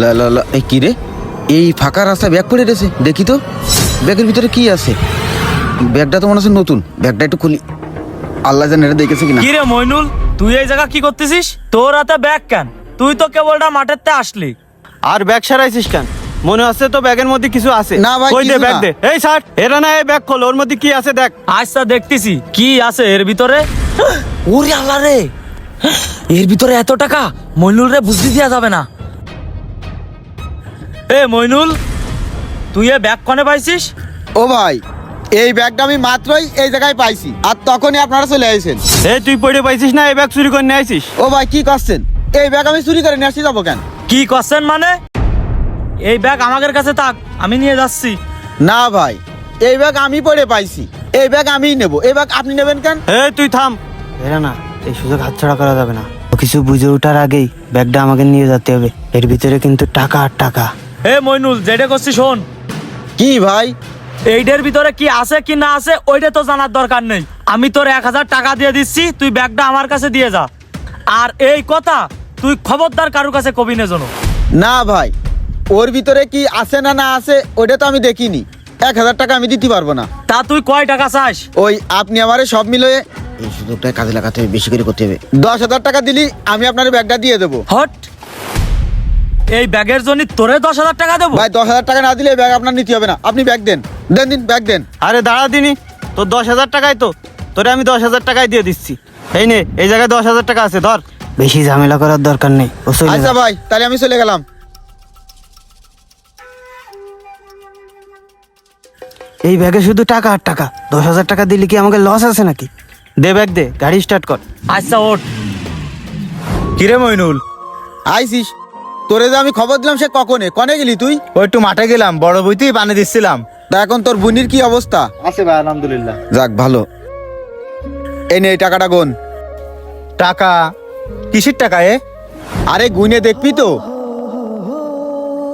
লা লা লা এই কি রে? এই ফাঁকা রাস্তায় ব্যাগ পড়ে রয়েছে দেখি তো। ব্যাগের ভিতরে কি আছে? ব্যাগটা তো মনে হচ্ছে নতুন। ব্যাগটা একটু খুলি। আল্লাহ জানে এটা দেখেছে কিনা। কি রে মইনুল তুই এই জায়গা কি করতেছিস? তোর হাতে ব্যাগ কেন? তুই তো কেবলটা মাঠের তে আসলি। আর ব্যাগ সারাইছিস কেন? মনে হচ্ছে তো ব্যাগের মধ্যে কিছু আছে। না ভাই, কই দে ব্যাগ দে। এই শার্ট এরা না এই ব্যাগ খোল ওর মধ্যে কি আছে দেখ। আচ্ছা দেখতেছি। কি আছে এর ভিতরে? ওরে আল্লাহ রে। এর ভিতরে এত টাকা? মইনুল রে বুঝতে দেওয়া যাবে না। এ মইনুল তুই এ ব্যাগ কনে পাইছিস? ও ভাই এই ব্যাগটা আমি মাত্রই এই জায়গায় পাইছি আর তখনই আপনারা চলে আসেন এই তুই পড়ে পাইছিস না এই ব্যাগ চুরি করে নিয়ে আইছিস? ও ভাই কি করছেন? এই ব্যাগ আমি চুরি করে নিয়ে আসতে যাব কেন? কি করছেন মানে? এই ব্যাগ আমাদের কাছে থাক আমি নিয়ে যাচ্ছি। না ভাই এই ব্যাগ আমি পড়ে পাইছি এই ব্যাগ আমিই নেব এই ব্যাগ আপনি নেবেন কেন? এই তুই থাম। এরা না এই সুযোগ হাতছাড়া করা যাবে না। ও কিছু বুঝে ওঠার আগেই ব্যাগটা আমাকে নিয়ে যেতে হবে। এর ভিতরে কিন্তু টাকা আর টাকা। এ মইনুল যেটা করছিস শোন। কি ভাই? এইটার ভিতরে কি আছে কি না আছে ওইটা তো জানার দরকার নেই। আমি তোর এক হাজার টাকা দিয়ে দিচ্ছি তুই ব্যাগটা আমার কাছে দিয়ে যা। আর এই কথা তুই খবরদার কারুর কাছে কবি নে জন্য না ভাই ওর ভিতরে কি আছে না না আছে ওটা তো আমি দেখিনি। এক হাজার টাকা আমি দিতে পারব না। তা তুই কয় টাকা চাস? ওই আপনি আমারে সব মিলিয়ে এই সুযোগটা কাজে লাগাতে হবে বেশি করে করতে হবে। দশ হাজার টাকা দিলি আমি আপনার ব্যাগটা দিয়ে দেবো। হট। এই ব্যাগের জন্য তোরে দশ হাজার টাকা দেবো। ভাই দশ হাজার টাকা না দিলে এই ব্যাগ আপনার নিতে হবে না। আপনি ব্যাগ দেন। দেন দিন ব্যাগ দেন। আরে দাঁড়া দিনি তোর দশ হাজার টাকাই তো। তোরে আমি দশ হাজার টাকাই দিয়ে দিচ্ছি। এই নে এই জায়গায় দশ হাজার টাকা আছে ধর। বেশি ঝামেলা করার দরকার নেই ও আচ্ছা ভাই তাহলে আমি চলে গেলাম। এই ব্যাগে শুধু টাকা আর টাকা। দশ হাজার টাকা দিলে কি আমাকে লস আছে নাকি? দে ব্যাগ দে গাড়ি স্টার্ট কর। আচ্ছা ওঠ। কিরে মইনুল? আইসিস। তোরে যে আমি খবর দিলাম সে কখনে? কনে গেলি তুই? ওই একটু মাঠে গেলাম বড় বইতেই পানি দিচ্ছিলাম। তা এখন তোর বুনির কি অবস্থা? আছে ভাই আলহামদুলিল্লাহ। যাক ভালো। এই নে এই টাকাটা গোন। টাকা? কিসের টাকা এ? আরে গুনে দেখবি তো।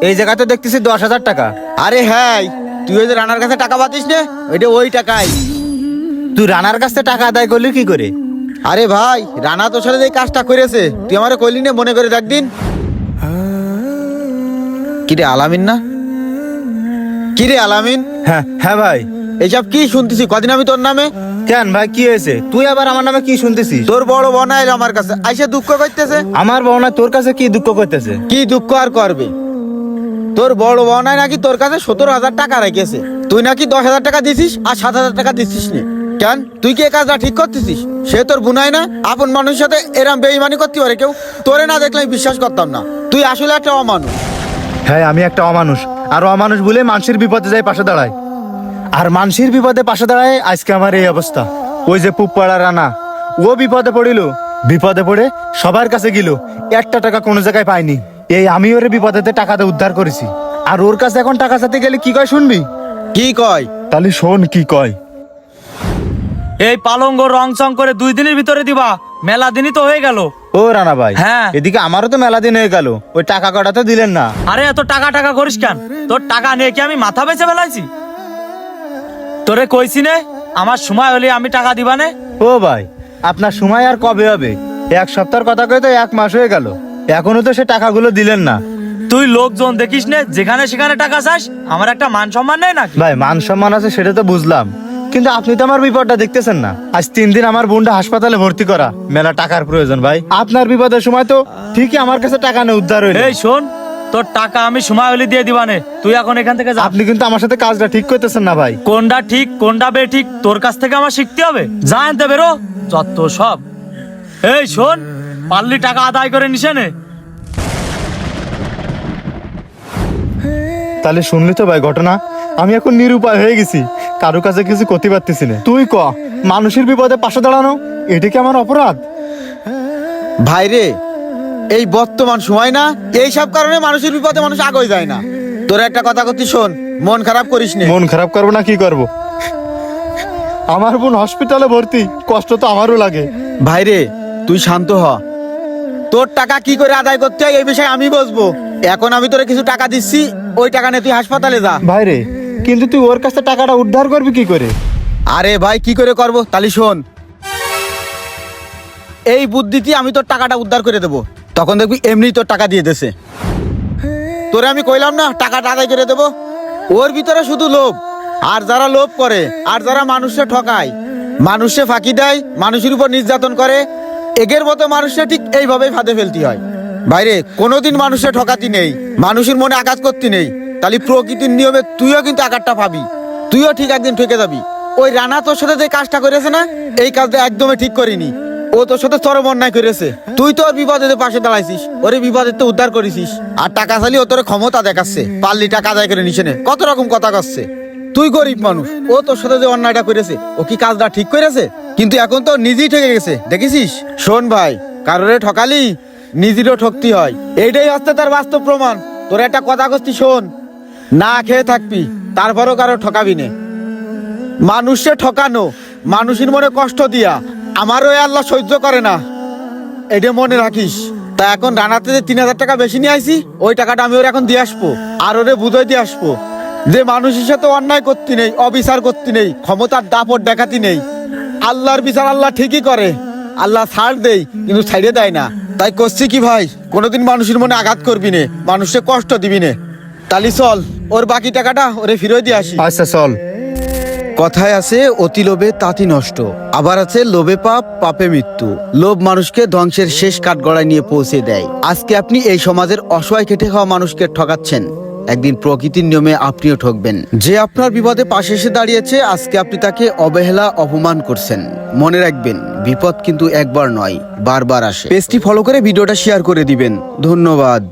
এই জায়গায় তো দেখতেছি দশ হাজার টাকা। আরে হ্যাঁ তুই ওই যে রানার কাছে টাকা পাতিস না ওইটা ওই টাকাই। তুই রানার কাছ থেকে টাকা আদায় করলি কি করে? আরে ভাই রানা তোর সাথে যে এই কাজটা করেছে তুই আমারে কইলি না মনে করে দেখ দিন। কিরে আলামিন না? কিরে আলামিন? হ্যাঁ হ্যাঁ ভাই। এইসব কি শুনতেছি? কদিন আমি তোর নামে? কেন ভাই কি হয়েছে? তুই আবার আমার নামে কি শুনতেছিস? তোর বড় বোন আইলো আমার কাছে। আইসে দুঃখ করতেছে? আমার বউনা তোর কাছে কি দুঃখ করতেছে? কি দুঃখ আর করবে? তোর বড় বোনাই নাকি তোর কাছে সতেরো হাজার টাকা রেখেছে। তুই নাকি দশ হাজার টাকা দিছিস আর সাত হাজার টাকা দিছিস নি কেন? তুই কি এই কাজটা ঠিক করতেছিস? সে তোর বুনাই না? আপন মানুষের সাথে এরম বেইমানি করতে পারে কেউ? তোরে না দেখলে আমি বিশ্বাস করতাম না। তুই আসলে একটা অমানুষ। হ্যাঁ আমি একটা অমানুষ। আর অমানুষ বলে মানুষের বিপদে যাই পাশে দাঁড়ায়। আর মানুষের বিপদে পাশে দাঁড়ায় আজকে আমার এই অবস্থা। ওই যে পুপাড়া রানা ও বিপদে পড়িল। বিপদে পড়ে সবার কাছে গেল একটা টাকা কোনো জায়গায় পাইনি এই আমি ওরে বিপদেতে টাকাতে উদ্ধার করেছি। আর ওর কাছে এখন টাকা চাইতে গেলে কি কয় শুনবি? কি কয়? তাহলে শোন কি কয়। এই পালঙ্গ রং চং করে দুই দিনের ভিতরে দিবা মেলা দিনই তো হয়ে গেল। ও রানা ভাই হ্যাঁ। এদিকে আমারও তো মেলা দিন হয়ে গেল ওই টাকা কটা তো দিলেন না। আরে এত টাকা টাকা করিস কেন? তোর টাকা নিয়ে কি আমি মাথা বেঁচে ফেলাইছি? তোরে কইছি নে আমার সময় হলে আমি টাকা দিবানে ও ভাই আপনার সময় আর কবে হবে? এক সপ্তাহের কথা কয়ে তো এক মাস হয়ে গেল। এখনও তো সে টাকাগুলো দিলেন না। তুই লোকজন দেখিস নে যেখানে সেখানে টাকা চাস আমার একটা মান সম্মান নেই নাকি? ভাই মান সম্মান আছে সেটা তো বুঝলাম। কিন্তু আপনি তো আমার বিপদটা দেখতেছেন না। আজ তিন দিন আমার বোনটা হাসপাতালে ভর্তি করা। মেলা টাকার প্রয়োজন ভাই। আপনার বিপদের সময় তো ঠিকই আমার কাছে টাকা নেই উদ্ধার হইল। এই শোন তোর টাকা আমি সময় হলে দিয়ে দিবানে। তুই এখন এখান থেকে যা। আপনি কিন্তু আমার সাথে কাজটা ঠিক করতেছেন না ভাই। কোনটা ঠিক কোনটা বে ঠিক তোর কাছ থেকে আমার শিখতে হবে। যা আনতে বেরো যত সব। এই শোন পারলি টাকা আদায় করে নিসে নে। তাহলে শুনলি তো ভাই ঘটনা। আমি এখন নিরুপায় হয়ে গেছি। কারও কাছে কিছু করতে পারতেছি না। তুই ক মানুষের বিপদে পাশে দাঁড়ানো এটা কি আমার অপরাধ? ভাই রে এই বর্তমান সময় না এই সব কারণে মানুষের বিপদে মানুষ আগে যায় না। তোর একটা কথা করতি শোন মন খারাপ করিস নে। মন খারাপ করব না কি করব? আমার বোন হসপিটালে ভর্তি কষ্ট তো আমারও লাগে। ভাই রে তুই শান্ত হ। তোর টাকা কি করে আদায় করতে হয় এই বিষয়ে আমি বসবো এখন আমি তোরে কিছু টাকা দিচ্ছি ওই টাকা নিয়ে তুই হাসপাতালে যা। ভাই রে কিন্তু তুই ওর কাছে টাকাটা উদ্ধার করবি কি করে? আরে ভাই, কি করে করব? তালি শোন। এই বুদ্ধিতে আমি তোর টাকাটা উদ্ধার করে দেবো। তখন দেখবি এমনি তোর টাকা দিয়ে দেছে তোরে আমি কইলাম না, টাকাটা আদায় করে দেবো। ওর ভিতরে শুধু লোভ। আর যারা লোভ করে, আর যারা মানুষকে ঠকায় মানুষে ফাঁকি দেয়, মানুষের উপর নির্যাতন করে, এগের মতো মানুষকে ঠিক এইভাবেই ফাঁদে ফেলতে হয়। বাইরে কোনোদিন মানুষে ঠকাতি নেই, মানুষের মনে আঘাত করতে নেই। তাহলে প্রকৃতির নিয়মে তুইও কিন্তু আকারটা পাবি। তুইও ঠিক একদিন ঠকে যাবি। ওই রানা তোর সাথে যে কাজটা করেছে না, এই কাজটা একদমই ঠিক করিনি। ও তোর সাথে চরম অন্যায় করেছে। তুই তো ওর বিপদে পাশে দাঁড়াইছিস, ওরে বিপদে তো উদ্ধার করেছিস। আর টাকা চালি ও তোর ক্ষমতা দেখাচ্ছে। পাল্লি টাকা আদায় করে নিছে। কত রকম কথা করছে তুই গরিব মানুষ, ও তোর সাথে যে অন্যায়টা করেছে, ও কি কাজটা ঠিক করেছে? কিন্তু এখন তো নিজেই ঠকে গেছে দেখেছিস শোন ভাই, কারোরে ঠকালি, নিজেরও ঠকতে হয়। এইটাই হচ্ছে তার বাস্তব প্রমাণ। তোর একটা কথা করছি শোন। না খেয়ে থাকবি, তারপরও কারও ঠকাবি নে। মানুষে ঠকানো, মানুষের মনে কষ্ট দিয়া, আমারও আল্লাহ সহ্য করে না। এটা মনে রাখিস। তা এখন রানাতে যে তিন হাজার টাকা বেশি নিয়ে আইছি, ওই টাকাটা আমি ওর এখন দিয়ে আসব, আর ওরে বুঝাই দিয়ে আসব। যে মানুষের সাথে অন্যায় করতে নেই, অবিচার করতে নেই, ক্ষমতার দাপট দেখাতে নেই। আল্লাহর বিচার আল্লাহ ঠিকই করে। আল্লাহ ছাড় দেই, কিন্তু ছাড়িয়ে দেয় না। তাই করছি কি ভাই? কোনোদিন মানুষের মনে আঘাত করবি নে মানুষকে কষ্ট দিবি নে। তালি চল ওর বাকি টাকাটা ওরে ফিরে দিয়ে আসি। আচ্ছা চল। কথায় আছে অতি লোভে তাঁতি নষ্ট আবার আছে লোভে পাপ পাপে মৃত্যু। লোভ মানুষকে ধ্বংসের শেষ কাঠগড়ায় নিয়ে পৌঁছে দেয়। আজকে আপনি এই সমাজের অসহায় খেটে খাওয়া মানুষকে ঠকাচ্ছেন। একদিন প্রকৃতির নিয়মে আপনিও ঠকবেন। যে আপনার বিপদে পাশে এসে দাঁড়িয়েছে আজকে আপনি তাকে অবহেলা অপমান করছেন। মনে রাখবেন বিপদ কিন্তু একবার নয় বারবার আসে। পেজটি ফলো করে ভিডিওটা শেয়ার করে দিবেন। ধন্যবাদ।